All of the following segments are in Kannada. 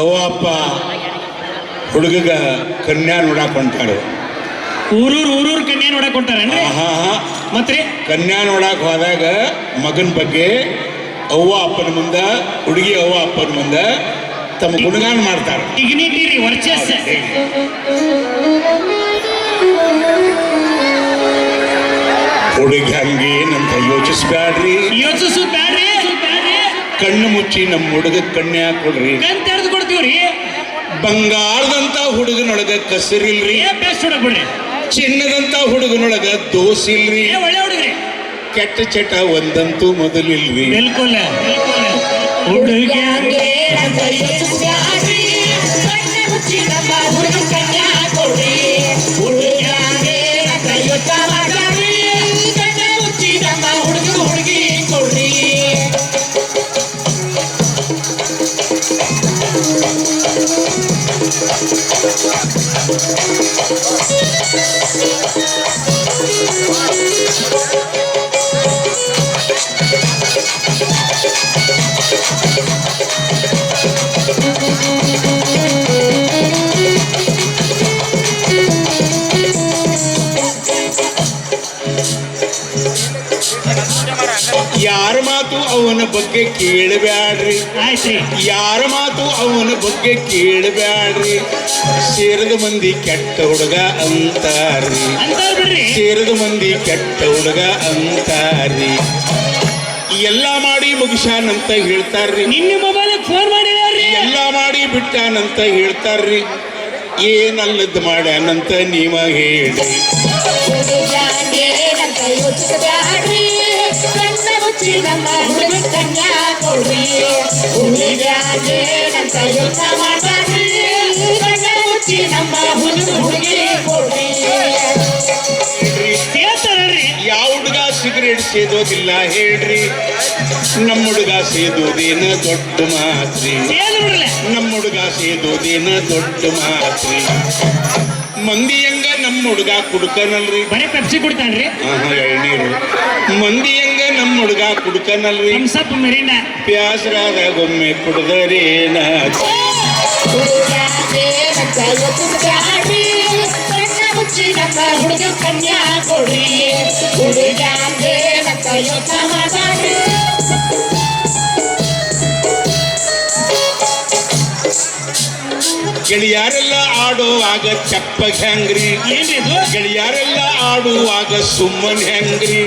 ಅವ್ವ ಅಪ್ಪ ಹುಡುಗಗ ಕನ್ಯಾ ನೋಡಾಕ್ ಹೊಂಟಾರು ಊರೂರು ಊರೂರ್ ಕನ್ಯಾ ನೋಡಕ್ ಹೊಂಟಾರೇನ್ರಿ? ಆಹಾ ಮತ್ರಿ? ಕನ್ಯಾ ನೋಡಾಕ್ ಹೋದಾಗ ಮಗನ ಬಗ್ಗೆ ಅವ್ವ ಅಪ್ಪನ ಮುಂದ ಹುಡುಗಿ ಅವ್ವ ಅಪ್ಪನ ಮುಂದ ತಮ್ಮ ಗುಣಗಾನ ಮಾಡ್ತಾರೆ ಡಿಗ್ನಿಟಿ ರೀ ವರ್ಚಸ್ ಹುಡುಗಿ ಹಂಗೇನಂತ ಯೋಚಿಸ್ಬ್ಯಾಡ್ರಿ. ಯೋಚಿಸು ಬ್ಯಾಡ್ರಿ ಕಣ್ಣು ಮುಚ್ಚಿ ನಮ್ಮ ಹುಡುಗ ಕನ್ಯಾ ಕೊಡ್ರಿ. ಕೊಡ್ತೀವ್ರಿ ಬಂಗಾರದಂತ ಹುಡುಗನೊಳಗ ಕಸರಿಲ್ರಿ. ಏ ಬೆಸ್ಟ್ ಹುಡುಗ ಬಿಡ್ರಿ ಚಿನ್ನದಂತ ಹುಡುಗನೊಳಗ ದೋಸಿಲ್ರಿ. ಏ ಒಳ್ಳೆ ಹುಡುಗ್ರಿ. ಕೆಟ್ಟ ಚಟ ಒಂದಂತೂ ಮೊದಲಿಲ್ರಿ. ಬಿಲ್ಕುಲ್. ಹುಡುಗ್ಯಾಂಗೆ Thank you. ಅವನ ಬಗ್ಗೆ ಕೇಳಬ್ಯಾಡ್ರಿ ಆಯ್ತ್ರಿ. ಯಾರ ಮಾತು ಅವನ ಬಗ್ಗೆ ಕೇಳಬ್ಯಾಡ್ರಿ ಸೇರದ ಮಂದಿ ಕೆಟ್ಟ ಹುಡುಗ ಅಂತಾರ್ರಿ. ಸೇರದ ಮಂದಿ ಕೆಟ್ಟ ಹುಡುಗ ಅಂತಾರ್ರಿ. ಎಲ್ಲ ಮಾಡಿ ಮುಗಿಸಾನಂತ ಹೇಳ್ತಾರ್ರಿ. ನಿನ್ನ ಮೊಬೈಲ್ ಫೋನ್ ಮಾಡಿದಾರ್ರಿ ಎಲ್ಲ ಮಾಡಿ ಬಿಟ್ಟಾನಂತ ಹೇಳ್ತಾರ್ರಿ. ಏನಲ್ಲದ್ ಮಾಡ್ಯಾನಂತ ನೀವ ಹೇಳಿ ಹುಡುಗ ಕನ್ಯಾ ಕೊಡ್ರಿ ಹುಡುಗ್ಯಾಗೆ ನಂತ ಯೋಚ ಮಾಡ್ರಿ ಕಣ್ಣ ಮುಚ್ಚಿ ನಮ್ಮ ಹುಡುಗ ಹುಡುಗಿ ಯಾವ ಸಿಗರೇಟ್ ಸೇದೋದಿಲ್ಲ ಹೇಳ್ರಿ ನಮ್ಮ ಹುಡುಗ ಸೇದೋದೇನ ದೊಡ್ಡ ಮಾತ್ರಿ ನಮ್ಮ ಹುಡುಗ ಸೇದೋದೇನ ದೊಡ್ಡ ಮಾತ್ರಿ ಮಂದಿ ಹೆಂಗ ನಮ್ಮ ಹುಡುಗ ಕುಡ್ಕನಲ್ರಿ ಬರೀ ಪೆಪ್ಸಿ ಕುಡ್ತಾನ್ರಿ ಎಳ್ನೀರು ಮಂದಿ ಹಂಗ ನಮ್ಮ ಹುಡುಗ ಕುಡ್ಕನಲ್ರಿ ಥಮ್ಸಪ್ ಮಿರಿಂಡ ಪ್ಯಾಸರಾದ ಗೊಮ್ಮೆ ಕುಡ್ದರೇನ ಹುಡುಗ್ಯಾಗೆ ನಂತ ಯೋಚಿಸ್ಬ್ಯಾಡ್ರಿ ಕಣ್ಣ ಮುಚ್ಚಿ ನಮ್ಮ ಹುಡುಗ ಕನ್ಯಾ ಕೊಡ್ರಿ ಹುಡುಗ್ಯಾಗೆ ಗೆಳೆಯರೆಲ್ಲ ಆಡುವಾಗ ಚಪ್ಪಗ್ ಹೆಂಗ್ರಿ ಗೆಳೆಯಾರೆಲ್ಲ ಆಡುವಾಗ ಸುಮ್ಮನ್ ಹೆಂಗ್ರಿ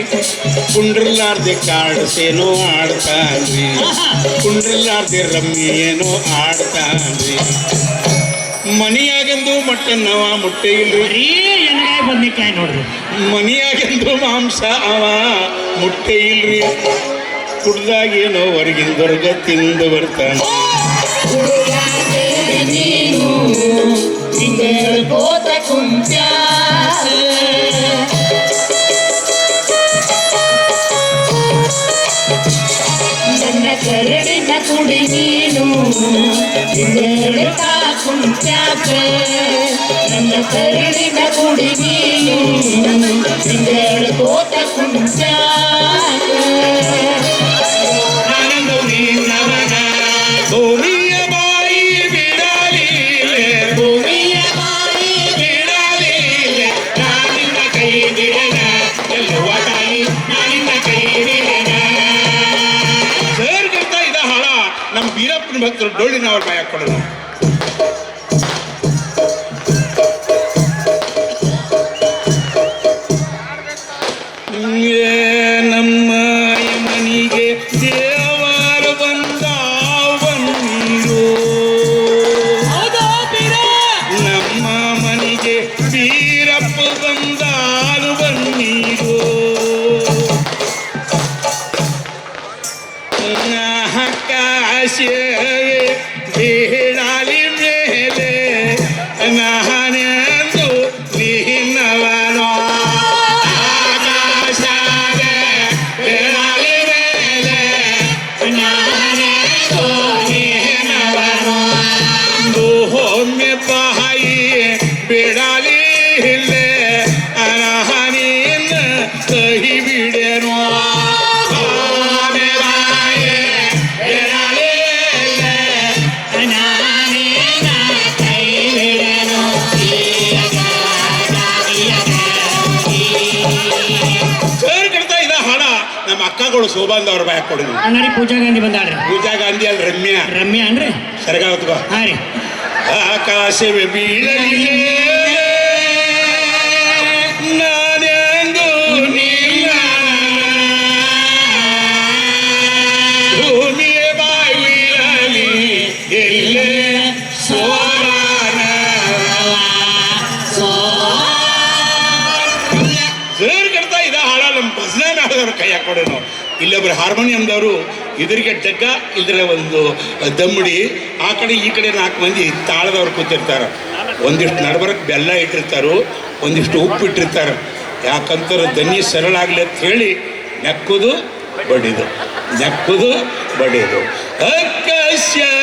ಕುಂಡ್ರಲಾರ್ದೆ ಕಾಡ್ಸೇನೋ ಆಡ್ತಾನ್ರಿ. ಕುಂಡ್ರಲಾರ್ದೆ ರಮ್ಮಿ ಏನೋ ಆಡ್ತಾನ್ರಿ. ಮನೆಯಾಗೆಂದು ಮಟನ್ ಅವ ಮುಟ್ಟೆ ಇಲ್ರಿ? ಬದ್ನಿಕಾಯಿ ನೋಡ್ರಿ. ಮನಿಯಾಗಂದು ಮಾಂಸ ಅವ ಮುಟ್ಟೆ ಇಲ್ರಿ? ಕುಡ್ದಾಗೇನೋ ಹೊರಗಿಂದೊರ್ಗ ತಿಂದು ಬರ್ತಾನೆ ನೀನು ಹಿಂಗೇಳ್ಕೋತ ಕುಂತ್ಯಾ ನನ್ನ ಕರಡಿನ ಕುಡಿ ನೀನು ಹಿಂಗೇಳ್ತಾ ನನ್ನ ಕರಡಿನ ಕುಡಿ ನೀನು ಹಿಂಗೇಳ್ಕೋತ ಕುಂತ್ಯಾಕ ಬೀರಪ್ಪನ ಭಕ್ತರು ಭಯ ಅವ್ರ ಶೋಭಾಂದ್ ಅವ್ರ ಬಾಯ್ ಕೊಡಿದ್ವಿ ಪೂಜಾ ಗಾಂಧಿ ಬಂದಾಳ್ರಿ. ಪೂಜಾ ಗಾಂಧಿ ಅಲ್ಲಿ ರಮ್ಯಾ. ರಮ್ಯಾ ಅನ್ರಿ ಸರಗಾವತ್ಗೋ ಹಾ ರೀ. ಆಕಾಶವೇ ಬೀಳಲಿ ನಾನೆಂದು ನಿನ್ನ ಭೂಮಿಯೇ ಬಾಯಿ ಬೀಳಲಿ ಎಲ್ಲೇ ಸೋಮಾನ ಜೋರ್ ಕಡ್ತಾ ಇದ ಹಾಳ ನಮ್ಮ ಭಜನಾ ನಾಡದವ್ರ ಕೈ ಹಾಕೊಡೇನು ಇಲ್ಲೊಬ್ರು ಹಾರ್ಮೋನಿಯಂದವರು ಇದರಿಗೆ ಡಗ್ಗ ಇದರ ಒಂದು ದಮ್ಮಡಿ. ಆ ಕಡೆ ಈ ಕಡೆ ನಾಲ್ಕು ಮಂದಿ ತಾಳದವ್ರು ಕೂತಿರ್ತಾರೆ. ಒಂದಿಷ್ಟು ನಡ್ಬರಕ್ಕೆ ಬೆಲ್ಲ ಇಟ್ಟಿರ್ತಾರೋ, ಒಂದಿಷ್ಟು ಉಪ್ಪು ಇಟ್ಟಿರ್ತಾರೆ. ಯಾಕಂತಾರೆ ದನಿ ಸರಳ ಆಗ್ಲಿ ಅಂತ ಹೇಳಿ ನೆಕ್ಕುದು ಬಡಿದು ನೆಕ್ಕುದು ಬಡಿದು. ಆಕಾಶವೇ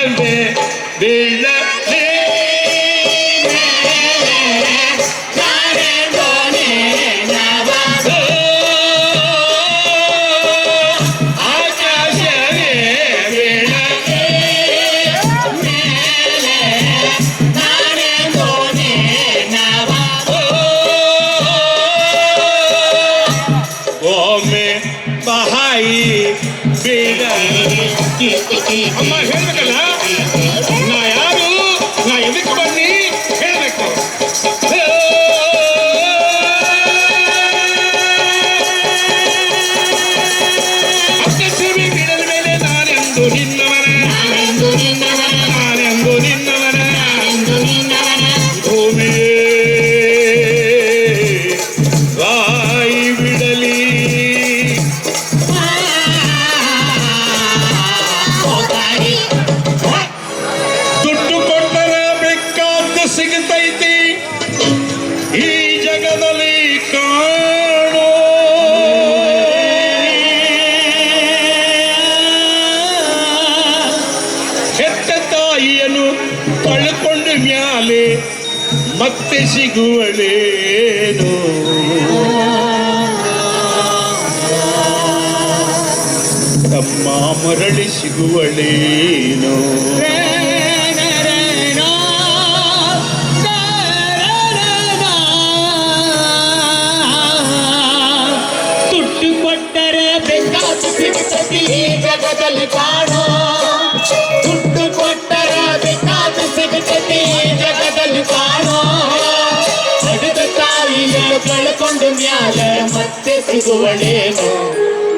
ಒಮ್ಮೆ ಬಹಾಯಿ ಬೇಡ ಅಮ್ಮ, ಹೇಳ್ಬೇಕಲ್ಲ? ನಾ ಯಾರು? ನಾ ಎದಕ್ಕೆ ಬನ್ನಿ? ಹೇಳ್ಬೇಕು. ಅಕ್ಕಸಿರಿ ಬೀಳದ ಮೇಲೆ ನಾನೆಂದು ನಿನ್ನವನ ಕಳ್ಕೊಂಡು ಮ್ಯಾಲೆ ಮತ್ತೆ ಸಿಗುವಳೇನು. ತಮ್ಮ ಮರಳಿ ಸಿಗುವಳೇನು. ಮ್ಯಾಲ ಮತ್ತೆ ಸಿಗುವಳೇನು?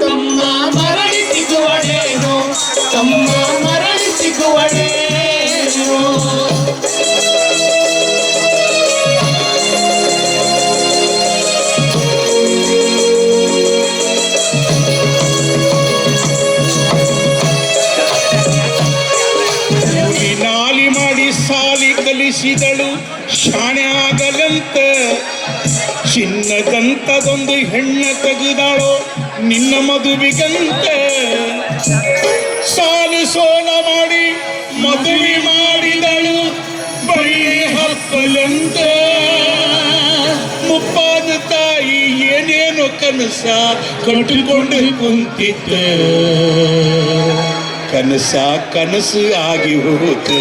ತಮ್ಮ ಮರಳಿ ಸಿಗುವಳೇನು? ತಮ್ಮ ಮರಳಿ ಸಿಗುವಳೇನು? ಈ ಚಿನ್ನದಂತದೊಂದು ಹೆಣ್ಣ ತೆಗೆದಾಳೋ ನಿನ್ನ ಮದುವಿಗಂತೆ. ಸಾಲು ಸೋಲ ಮಾಡಿ ಮದುವೆ ಮಾಡಿದಳು ಬಳ್ಳಿ ಹಪ್ಪಲಂತೆ ಮುಪ್ಪಾದ ತಾಯಿ ಏನೇನು ಕನಸ ಕಟ್ಟಿಕೊಂಡು ಕುಂತಿದ್ದ ಕನಸ ಕನಸು ಆಗಿ ಹೋತು.